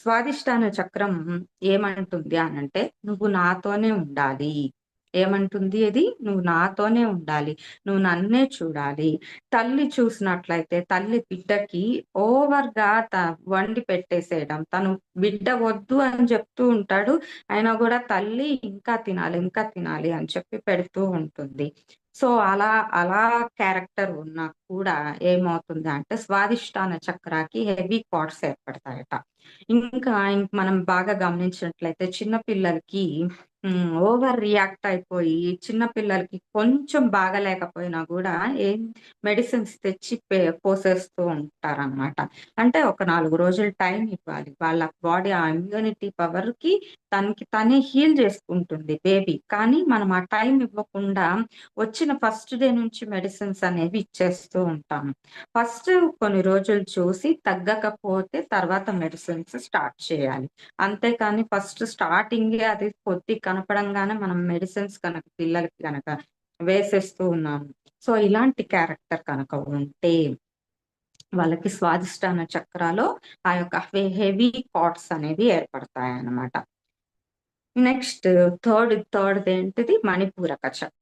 స్వాదిష్టాన చక్రం ఏమంటుంది అనంటే నువ్వు నాతోనే ఉండాలి. ఏమంటుంది అది? నువ్వు నాతోనే ఉండాలి. నువ్వు నన్నే చూడాలి. తల్లి చూసినట్లయితే తల్లి బిడ్డకి ఓవర్గా వండి పెట్టేసేయడం. తను బిడ్డ వద్దు అని చెప్తూ ఉంటాడు. అయినా కూడా తల్లి ఇంకా తినాలి ఇంకా తినాలి అని చెప్పి పెడుతూ ఉంటుంది. సో అలా అలా క్యారెక్టర్ ఉన్నా కూడా ఏమవుతుంది అంటే స్వాదిష్టాన చక్రాకి హెవీ కార్డ్స్ ఏర్పడతాయట. ఇంకా మనం బాగా గమనించినట్లయితే చిన్న పిల్లలకి ఓవర్ రియాక్ట్ అయిపోయి చిన్న పిల్లలకి కొంచెం బాగలేకపోయినా కూడా ఏం మెడిసిన్స్ తెచ్చి పోసేస్తూ ఉంటారనమాట అంటే ఒక నాలుగు రోజులు టైం ఇవ్వాలి. వాళ్ళ బాడీ ఆ ఇమ్యూనిటీ పవర్కి తనకి తనే హీల్ చేసుకుంటుంది బేబీ. కానీ మనం ఆ టైం ఇవ్వకుండా వచ్చిన ఫస్ట్ డే నుంచి మెడిసిన్స్ అనేవి ఇచ్చేస్తూ ఉంటాం. ఫస్ట్ కొన్ని రోజులు చూసి తగ్గకపోతే తర్వాత మెడిసిన్ మెడిసిన్స్ స్టార్ట్ చేయాలి. అంతేకాని ఫస్ట్ స్టార్టింగ్ అది కొద్ది కనపడంగానే మనం మెడిసిన్స్ కనుక పిల్లలకి కనుక వేసేస్తూ ఉన్నాము. సో ఇలాంటి క్యారెక్టర్ కనుక ఉంటే వాళ్ళకి స్వాదిష్టాన చక్రాలో ఆ యొక్క హెవీ కాట్స్ అనేవి ఏర్పడతాయి అన్నమాట నెక్స్ట్ థర్డ్ థర్డ్ ఏంటిది? మణిపూరక చక్రం.